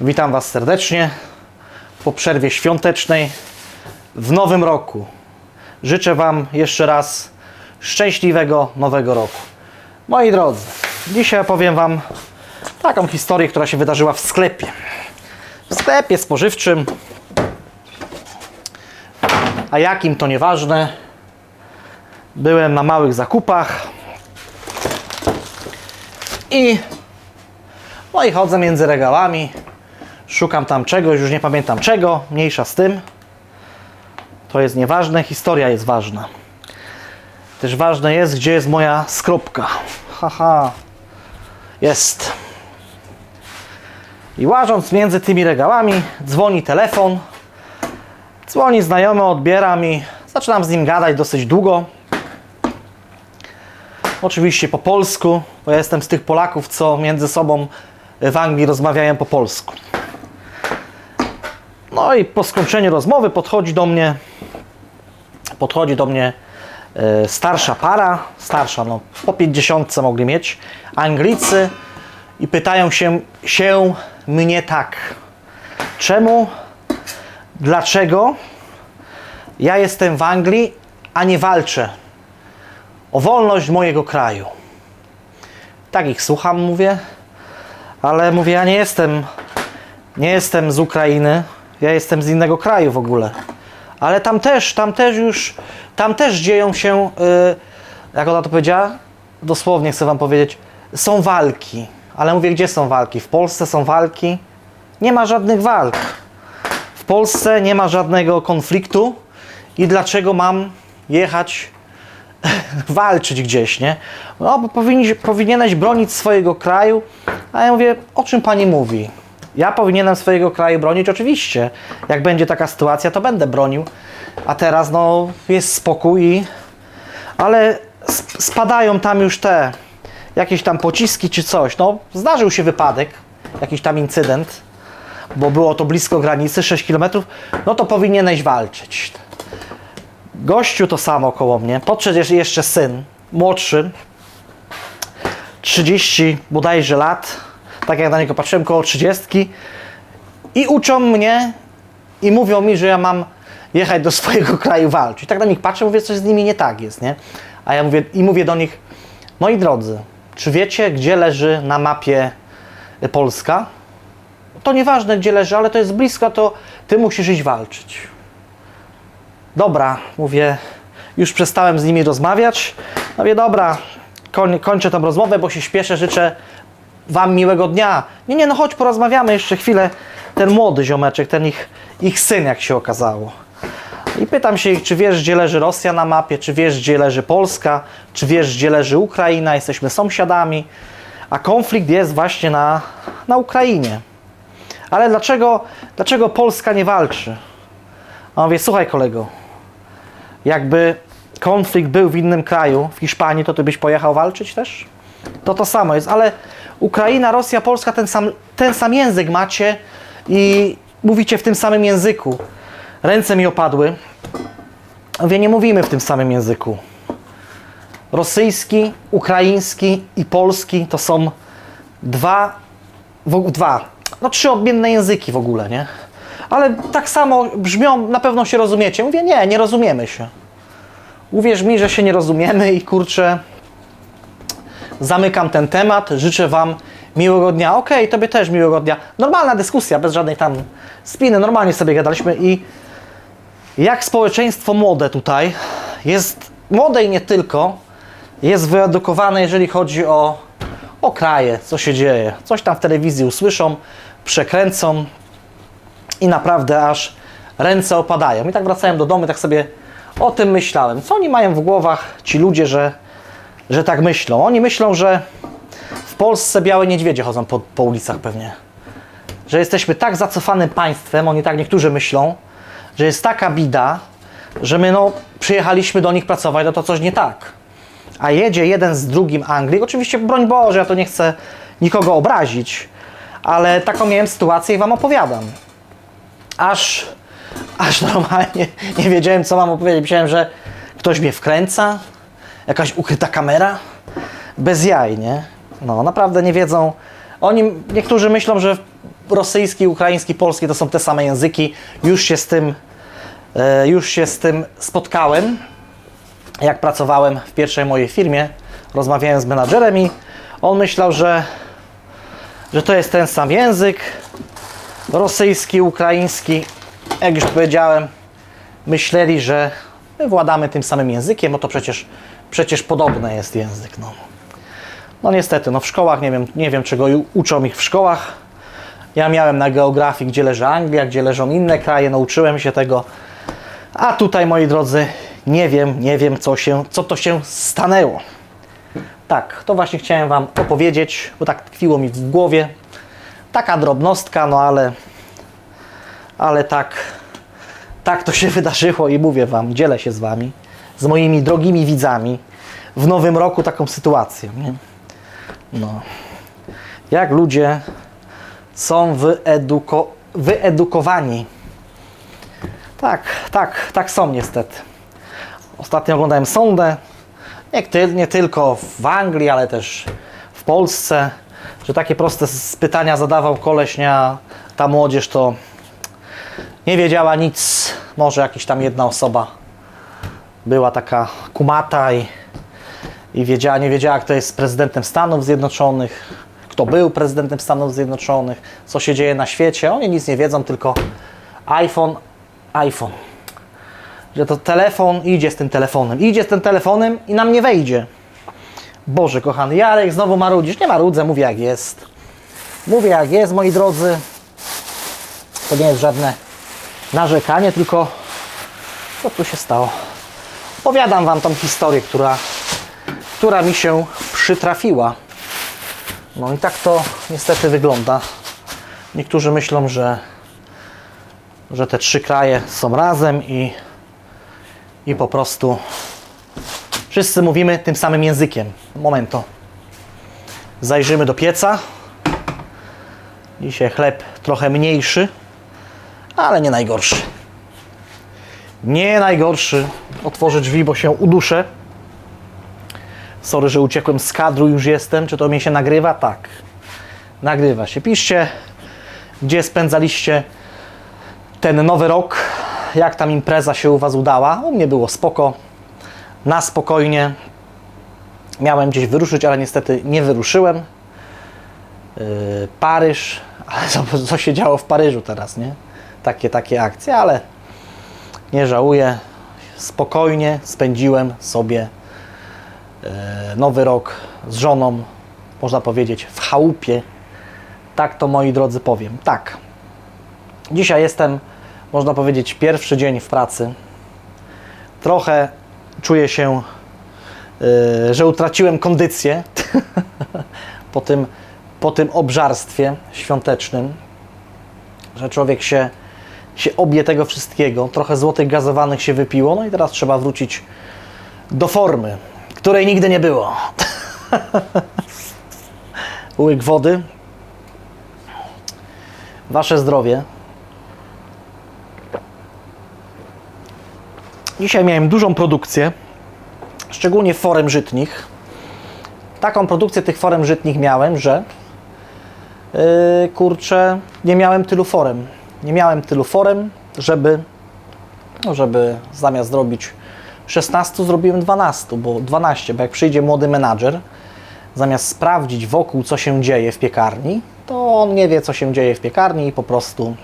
Witam Was serdecznie po przerwie świątecznej w nowym roku. Życzę Wam jeszcze raz szczęśliwego nowego roku. Moi drodzy, dzisiaj opowiem Wam taką historię, która się wydarzyła w sklepie. W sklepie spożywczym, a jakim to nieważne. Byłem na małych zakupach i no i chodzę między regałami. Szukam tam czegoś, już nie pamiętam czego, mniejsza z tym. To jest nieważne, historia jest ważna. Też ważne jest, gdzie jest moja skropka. Haha, jest. I łażąc między tymi regałami, dzwoni telefon. Dzwoni znajomy, odbieram i zaczynam z nim gadać dosyć długo. Oczywiście po polsku, bo ja jestem z tych Polaków, co między sobą w Anglii rozmawiają po polsku. No i po skończeniu rozmowy podchodzi do mnie podchodzi do mnie e, starsza para, starsza, no po 50 mogli mieć, Anglicy i pytają się, się mnie tak. Czemu, dlaczego ja jestem w Anglii, a nie walczę o wolność mojego kraju? Tak ich słucham, mówię, ale mówię, ja nie jestem, nie jestem z Ukrainy, ja jestem z innego kraju w ogóle. Ale tam też, tam też już, tam też dzieją się, yy, jak ona to powiedziała, dosłownie chcę wam powiedzieć, są walki. Ale mówię, gdzie są walki? W Polsce są walki? Nie ma żadnych walk. W Polsce nie ma żadnego konfliktu i dlaczego mam jechać walczyć gdzieś, nie? No, bo powinieneś bronić swojego kraju. A ja mówię, o czym pani mówi? Ja powinienem swojego kraju bronić, oczywiście. Jak będzie taka sytuacja, to będę bronił. A teraz, no, jest spokój, i- ale sp- spadają tam już te jakieś tam pociski czy coś. No, zdarzył się wypadek, jakiś tam incydent, bo było to blisko granicy, 6 km. No to powinieneś walczyć. Gościu to samo koło mnie. Podszedł jeszcze syn, młodszy, 30 bodajże lat, tak jak na niego patrzyłem, koło 30 i uczą mnie i mówią mi, że ja mam jechać do swojego kraju walczyć. Tak na nich patrzę, mówię, coś z nimi nie tak jest, nie? A ja mówię, i mówię do nich, moi drodzy, czy wiecie, gdzie leży na mapie y, Polska? To nieważne, gdzie leży, ale to jest blisko, to ty musisz iść walczyć. Dobra, mówię, już przestałem z nimi rozmawiać. Mówię, dobra, koń, kończę tą rozmowę, bo się śpieszę, życzę Wam miłego dnia. Nie, nie, no chodź, porozmawiamy jeszcze chwilę. Ten młody ziomeczek, ten ich, ich syn, jak się okazało. I pytam się ich, czy wiesz, gdzie leży Rosja na mapie, czy wiesz, gdzie leży Polska, czy wiesz, gdzie leży Ukraina, jesteśmy sąsiadami, a konflikt jest właśnie na, na Ukrainie. Ale dlaczego, dlaczego Polska nie walczy? A on mówi, słuchaj kolego, jakby konflikt był w innym kraju, w Hiszpanii, to ty byś pojechał walczyć też? To to samo jest, ale Ukraina, Rosja, Polska ten sam, ten sam język macie i mówicie w tym samym języku. Ręce mi opadły. Mówię, nie mówimy w tym samym języku. Rosyjski, ukraiński i polski to są dwa, w, dwa, no trzy odmienne języki w ogóle, nie? Ale tak samo brzmią, na pewno się rozumiecie. Mówię, nie, nie rozumiemy się. Uwierz mi, że się nie rozumiemy i kurczę, zamykam ten temat. Życzę Wam miłego dnia. Okej, Tobie też miłego dnia. Normalna dyskusja, bez żadnej tam spiny. Normalnie sobie gadaliśmy i jak społeczeństwo młode tutaj jest młode i nie tylko, jest wyedukowane, jeżeli chodzi o, o kraje, co się dzieje. Coś tam w telewizji usłyszą, przekręcą i naprawdę aż ręce opadają. I tak wracałem do domu, tak sobie o tym myślałem. Co oni mają w głowach, ci ludzie, że, że tak myślą? Oni myślą, że w Polsce białe niedźwiedzie chodzą po, po ulicach pewnie. Że jesteśmy tak zacofanym państwem, oni tak niektórzy myślą, że jest taka bida, że my no przyjechaliśmy do nich pracować, no to coś nie tak. A jedzie jeden z drugim Anglik, oczywiście broń Boże, ja to nie chcę nikogo obrazić, ale taką miałem sytuację i Wam opowiadam. Aż, aż normalnie nie wiedziałem, co mam opowiedzieć. Myślałem, że ktoś mnie wkręca, jakaś ukryta kamera, bez jaj, nie? No, naprawdę nie wiedzą. Oni, niektórzy myślą, że rosyjski, ukraiński, polski to są te same języki. Już się z tym, e, już się z tym spotkałem. Jak pracowałem w pierwszej mojej firmie, rozmawiałem z menadżerem i on myślał, że, że to jest ten sam język. Rosyjski, ukraiński. Jak już powiedziałem, myśleli, że my władamy tym samym językiem, bo to przecież, przecież podobny jest język. No. no niestety, no w szkołach nie wiem, nie wiem czego uczą ich w szkołach. Ja miałem na geografii, gdzie leży Anglia, gdzie leżą inne kraje, nauczyłem się tego. A tutaj, moi drodzy, nie wiem, nie wiem, co, się, co to się stanęło. Tak, to właśnie chciałem Wam opowiedzieć, bo tak tkwiło mi w głowie. Taka drobnostka, no ale, ale tak, tak to się wydarzyło i mówię Wam, dzielę się z Wami, z moimi drogimi widzami w nowym roku taką sytuację. Nie? No. Jak ludzie są wyeduko, wyedukowani. Tak, tak, tak są niestety. Ostatnio oglądałem sondę, nie, nie tylko w Anglii, ale też w Polsce, że takie proste pytania zadawał koleś, nie, a ta młodzież to nie wiedziała nic. Może jakaś tam jedna osoba była taka kumata i, i wiedziała, nie wiedziała, kto jest prezydentem Stanów Zjednoczonych, kto był prezydentem Stanów Zjednoczonych, co się dzieje na świecie. Oni nic nie wiedzą, tylko iPhone, iPhone. Że to telefon idzie z tym telefonem, idzie z tym telefonem i nam nie wejdzie. Boże kochany, Jarek znowu marudzisz. Nie marudzę, mówię jak jest. Mówię jak jest, moi drodzy. To nie jest żadne narzekanie, tylko co tu się stało. Opowiadam Wam tą historię, która, która mi się przytrafiła. No i tak to niestety wygląda. Niektórzy myślą, że, że te trzy kraje są razem i, i po prostu wszyscy mówimy tym samym językiem. Momento. Zajrzymy do pieca. Dzisiaj chleb trochę mniejszy, ale nie najgorszy. Nie najgorszy. Otworzę drzwi, bo się uduszę. Sorry, że uciekłem z kadru, już jestem. Czy to mnie się nagrywa? Tak. Nagrywa się. Piszcie, gdzie spędzaliście ten nowy rok. Jak tam impreza się u Was udała? U mnie było spoko. Na spokojnie. Miałem gdzieś wyruszyć, ale niestety nie wyruszyłem. Yy, Paryż. Ale co, co się działo w Paryżu teraz, nie? Takie, takie akcje, ale nie żałuję. Spokojnie spędziłem sobie e, nowy rok z żoną, można powiedzieć, w chałupie. Tak to moi drodzy powiem. Tak. Dzisiaj jestem, można powiedzieć, pierwszy dzień w pracy. Trochę czuję się, e, że utraciłem kondycję po tym, po tym obżarstwie świątecznym, że człowiek się, się obie tego wszystkiego, trochę złotych gazowanych się wypiło, no i teraz trzeba wrócić do formy, której nigdy nie było. Łyk wody. Wasze zdrowie. Dzisiaj miałem dużą produkcję, szczególnie forem żytnich. Taką produkcję tych forem żytnich miałem, że yy, kurczę, nie miałem tylu forem. Nie miałem tylu forem, żeby, no żeby zamiast zrobić 16, zrobiłem 12, bo 12, bo jak przyjdzie młody menadżer, zamiast sprawdzić wokół, co się dzieje w piekarni, to on nie wie, co się dzieje w piekarni i po prostu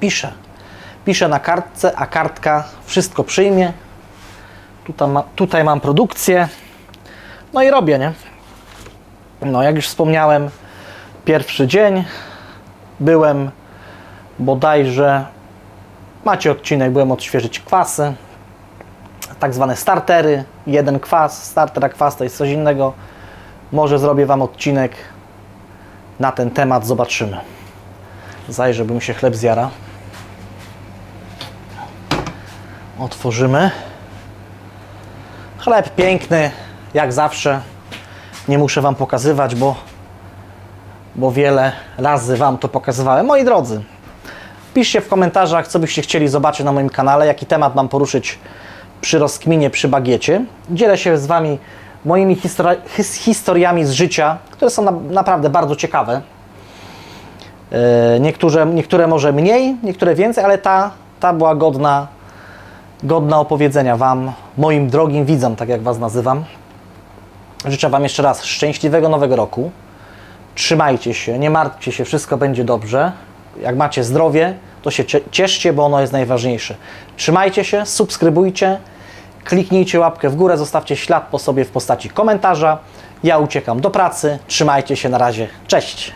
pisze. Pisze na kartce, a kartka wszystko przyjmie. Tutaj, ma, tutaj mam produkcję. No i robię, nie? No, jak już wspomniałem, pierwszy dzień byłem bodajże, macie odcinek, byłem odświeżyć kwasy, tak zwane startery, jeden kwas, starter a kwas to jest coś innego. Może zrobię Wam odcinek na ten temat, zobaczymy. Zajrzę, by mi się chleb zjara. Otworzymy. Chleb piękny, jak zawsze. Nie muszę Wam pokazywać, bo, bo wiele razy Wam to pokazywałem. Moi drodzy, piszcie w komentarzach, co byście chcieli zobaczyć na moim kanale, jaki temat mam poruszyć przy rozkminie, przy bagiecie. Dzielę się z Wami moimi histori- his- historiami z życia, które są na, naprawdę bardzo ciekawe. E, Niektóre, niektóre może mniej, niektóre więcej, ale ta, ta była godna, godna opowiedzenia Wam, moim drogim widzom, tak jak Was nazywam. Życzę Wam jeszcze raz szczęśliwego nowego roku. Trzymajcie się, nie martwcie się, wszystko będzie dobrze. Jak macie zdrowie, to się cie- cieszcie, bo ono jest najważniejsze. Trzymajcie się, subskrybujcie, kliknijcie łapkę w górę, zostawcie ślad po sobie w postaci komentarza. Ja uciekam do pracy. Trzymajcie się na razie. Cześć!